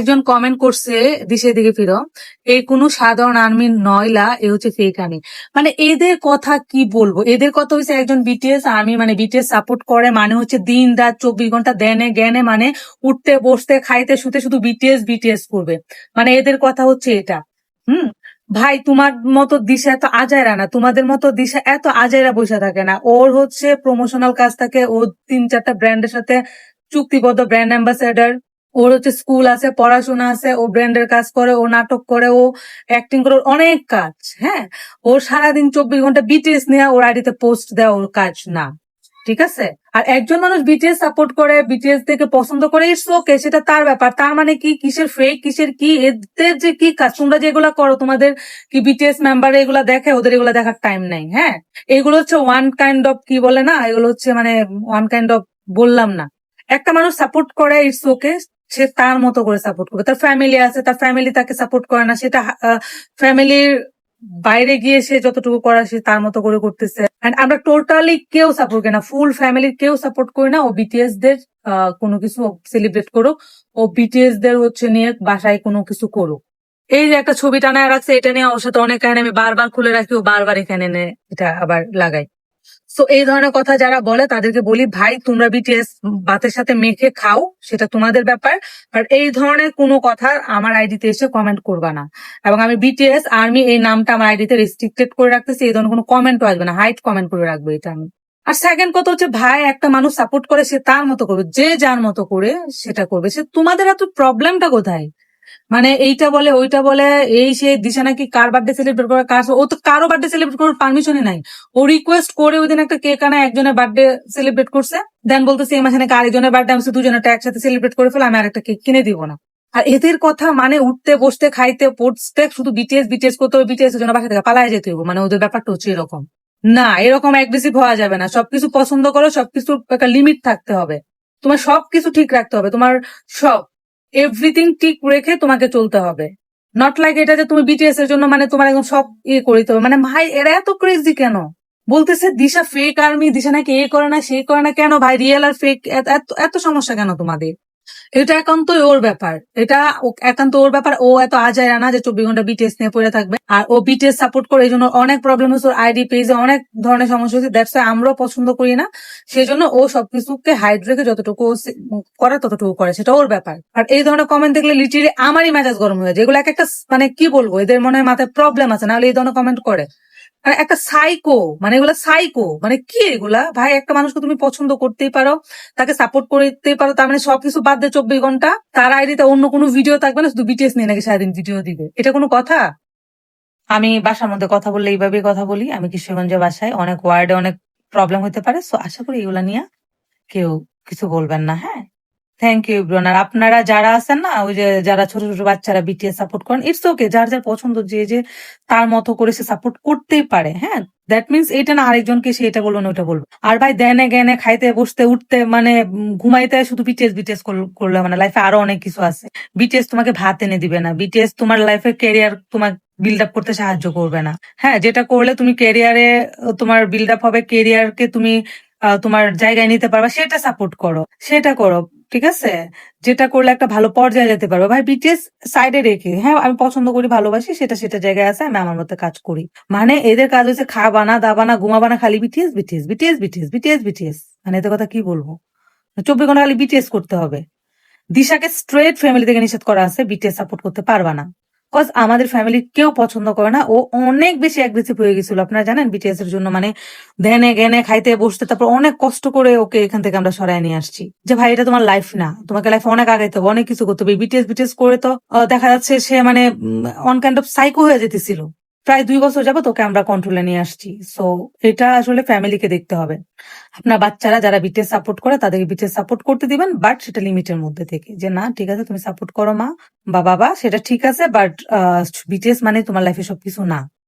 একজন কমেন্ট করছে, দিশে দিকে ফিরো এই কোনো সাধারণ আর্মি নয়লা এ হচ্ছে ফেক আর্মি মানে এদের কথা কি বলব? এদের কথা হচ্ছে একজন বিটিএস আর্মি মানে বিটিএস সাপোর্ট করে মানে হচ্ছে দিন রাত চব্বিশ ঘণ্টা দেনে জ্ঞানে মানে উঠতে, বসতে, খাইতে, শুতে শুধু বিটিএস বিটিএস করবে। মানে এদের কথা হচ্ছে এটা। হুম? ভাই, তোমার মতো দিশা এত আজায়রা না। তোমাদের মতো দিশা এত আজায়রা বসে থাকে না। ওর হচ্ছে প্রমোশনাল কাজ থাকে, ও তিন চারটা ব্র্যান্ডের সাথে চুক্তিবদ্ধ ব্র্যান্ড অ্যাম্বাসেডার ওর হচ্ছে স্কুল আছে, পড়াশোনা আছে, ও ব্র্যান্ডের কাজ করে, ও নাটক করে, ও অ্যাক্টিং করে অনেক কাজ হ্যাঁ? ও সারাদিন চব্বিশ ঘণ্টা বিটিএস নিয়ে ওর আইডিতে পোস্ট দেওয়া ওর কাজ না, ঠিক আছে? আর একজন মানুষ বিটিএস সাপোর্ট করে বিটিএস থেকে পছন্দ করে ইটস ওকে সেটা তার ব্যাপার। তার মানে কি? কিসের ফেক কিসের কি? এদের যে কি কাজ? তোমরা যেগুলা করো, তোমাদের কি বিটিএস মেম্বার এগুলা দেখে, ওদের এগুলা দেখার টাইম নাই হ্যাঁ? এগুলো হচ্ছে ওয়ান কাইন্ড অফ কি বলে না? এগুলো হচ্ছে মানে ওয়ান কাইন্ড অফ বললাম না। একটা মানুষ সাপোর্ট করে ইটস ওকে সে তার মতো করে সাপোর্ট করবে। তার ফ্যামিলি আছে, তার ফ্যামিলি তাকে সাপোর্ট করে না, সেটা ফ্যামিলির বাইরে গিয়ে সে যতটুকু করা সে তার মতো করে করতেছে। আমরা টোটালি কেউ সাপোর্ট করি না ফুল ফ্যামিলির কেউ সাপোর্ট করি না। ও বিটিএস দের কোনো কিছু সেলিব্রেট করুক। ও বিটিএস দের হচ্ছে নিয়ে বাসায় কোনো কিছু করুক। এই যে একটা ছবি টানায় রাখছে, এটা নিয়ে ওর সাথে অনেক কারণে আমি বারবার খুলে রাখি, ও বারবার এখানে এটা আবার লাগাই। তো এই ধরনের কথা যারা বলে, তাদেরকে বলি, ভাই, তোমরা বিটিএস বাতের সাথে মেখে খাও, সেটা তোমাদের ব্যাপার। আর এই ধরনের কোনো কথা আমার আইডিতে এসে কমেন্ট করবা না। এবং আমি বিটিএস আর্মি এই নামটা আমার আইডিতে রেস্ট্রিক্টেড করে রাখতেছি, এই ধরনের কোনো কমেন্টও আসবে না। হাইট কমেন্ট করে রাখব এটা আমি। আর সেকেন্ড কথা হচ্ছে, ভাই, একটা মানুষ সাপোর্ট করে, সে তার মতো করবে, যে যার মতো করে সেটা করবে। সে তোমাদের এত প্রবলেমটা কোথায়? মানে এইটা বলে, ওইটা বলে, এই সে দিশা নাকি কার বার্থডে সেলিব্রেট করে, কার ও তো কারও বার্থডে সেলিব্রেট করার পারমিশনই নাই। ও রিকোয়েস্ট করে ওই দিন একটা কেক আনা, একজনের বার্থডে সেলিব্রেট করছে। দেন বলতেছে, এই মাসে নাকি আরেকজনের বার্থডে আমি দুজনেরটা একসাথে সেলিব্রেট করে ফেলে, আমি আরেকটা কেক কিনে দিব না। আর এদের কথা মানে উঠতে, বসতে, খাইতে, পড়তে, শুধু বিটিএস বিটিএস করতে হবে বিটিএস জন্য বাসা থেকে পালায় যেতে হবে মানে ওদের ব্যাপারটা হচ্ছে এরকম। না, এরকম অ্যাগ্রেসিভ হওয়া যাবে না। সবকিছু পছন্দ করো সবকিছু একটা লিমিট থাকতে হবে। তোমার সবকিছু ঠিক রাখতে হবে। তোমার সব এভরিথিং ঠিক রেখে তোমাকে চলতে হবে। নট লাইক এটা যে তুমি বিটিএস এর জন্য মানে তোমার একদম সব ইয়ে করে দিতে হবে। মানে ভাই, এরা এত ক্রেজি কেন? বলতেছে, দিশা ফেক আর্মি দিশা নাকি এ করে না, সে করে না, কেন ভাই? রিয়েল আর ফেক এত সমস্যা কেন তোমাদের? এটা একান্তই ওর ব্যাপার। এটা একান্ত ওর ব্যাপার। ও এত আজায় না যে চব্বিশ ঘণ্টা বিটিএস নিয়ে পড়ে থাকবে। আর ও বিটিএস সাপোর্ট করে এই জন্য অনেক প্রবলেম হচ্ছে ওর আইডি পেজে অনেক ধরনের সমস্যা হচ্ছে। দ্যাটস আমরাও পছন্দ করি না। সেই জন্য ও সবকিছুকে হাইড রেখে যতটুকু করে ততটুকু করে। সেটা ওর ব্যাপার। আর এই ধরনের কমেন্ট দেখলে লিটারি আমারই মেজাজ গরম হয়ে যায়। এগুলো এক একটা মানে কি বলব? এদের মনে হয় মাথায় প্রবলেম আছে, নাহলে এই ধরনের কমেন্ট করে। আর একটা সাইকো মানে এগুলা সাইকো মানে কি এগুলা? ভাই, একটা মানুষকে তুমি পছন্দ করতেই পারো, তাকে সাপোর্ট করতেই পারো, তার মানে সবকিছু বাদ দিয়ে চব্বিশ ঘণ্টা। তার আইডিতে অন্য কোনো ভিডিও থাকবে না, শুধু বিটিএস নিয়ে নাকি সারাদিন ভিডিও দিবে। এটা কোনো কথা? আমি বাসার মধ্যে কথা বললে এইভাবে কথা বলি। আমি কিশোরগঞ্জে বাসায় অনেক ওয়ার্ডে অনেক প্রবলেম হতে পারে সো আশা করি এগুলা নিয়ে কেউ কিছু বলবেন না হ্যাঁ? থ্যাংক ইউ ব্রোন আর আপনারা যারা আছেন না, ওই যে যারা ছোট ছোট বাচ্চারা বিটিএস সাপোর্ট করেন ইটস ওকে যার যার পছন্দ যে যে তার মতো করে সে সাপোর্ট করতেই পারে হ্যাঁ? দ্যাট মিনস এটা না আরেকজনকে সে এটা বলব না ওটা বলব। আর ভাই দেনে জ্ঞানে খাইতে, বসতে, উঠতে মানে ঘুমাইতে শুধু বিটিএস বিটিএস করলে মানে লাইফে আরও অনেক কিছু আছে। বিটিএস তোমাকে ভাত এনে দিবে না। বিটিএস তোমার লাইফে ক্যারিয়ার তোমার বিল্ড আপ করতে সাহায্য করবে না। হ্যাঁ যেটা করলে তুমি ক্যারিয়ারে তোমার বিল্ড আপ হবে ক্যারিয়ারকে তুমি তোমার জায়গায় নিতে পারবা, সেটা সাপোর্ট করো। সেটা করো। ঠিক আছে? যেটা করলে একটা ভালো পর্যায়ে যেতে পারবে। ভাই বিটিএস সাইডে রেখে হ্যাঁ আমি পছন্দ করি, ভালোবাসি, সেটা সেটা জায়গায় আছে, আমি আমার মতো কাজ করি। মানে এদের কাজ হচ্ছে খাবানা, দাবানা, ঘুমাবানা, খালি BTS BTS BTS BTS BTS BTS মানে এদের কথা কি বলব? চব্বিশ ঘণ্টা খালি বিটিএস করতে হবে। দিশাকে স্ট্রেট ফ্যামিলি থেকে নিষেধ করা আছে বিটিএস সাপোর্ট করতে পারবা না। কজ আমাদের ফ্যামিলি কেউ পছন্দ করে না। ও অনেক বেশি অ্যাগ্রেসিভ হয়ে গেছিল, আপনারা জানেন বিটিএস এর জন্য। মানে ধ্যানে জ্ঞানে খাইতে বসতে, তারপর অনেক কষ্ট করে ওকে এখান থেকে আমরা সরাই নিয়ে আসছি। যে ভাই, এটা তোমার লাইফ না। তোমাকে লাইফ অনেক আগাইতে হবে, অনেক কিছু করতে হবে। বিটিএস বিটিএস করে তো দেখা যাচ্ছে সে মানে অন কাইন্ড অফ সাইকো হয়ে যেতেছিল। প্রায় দুই বছর যাব তোকে আমরা কন্ট্রোলে নিয়ে আসছি। সো এটা আসলে ফ্যামিলিকে দেখতে হবে। আপনার বাচ্চারা যারা বিটের সাপোর্ট করে, তাদেরকে বিটের সাপোর্ট করতে দিবেন বাট সেটা লিমিটের মধ্যে থেকে। যে না, ঠিক আছে, তুমি সাপোর্ট করো মা বা বাবা, সেটা ঠিক আছে বাট বিটেস মানে তোমার লাইফে সবকিছু না।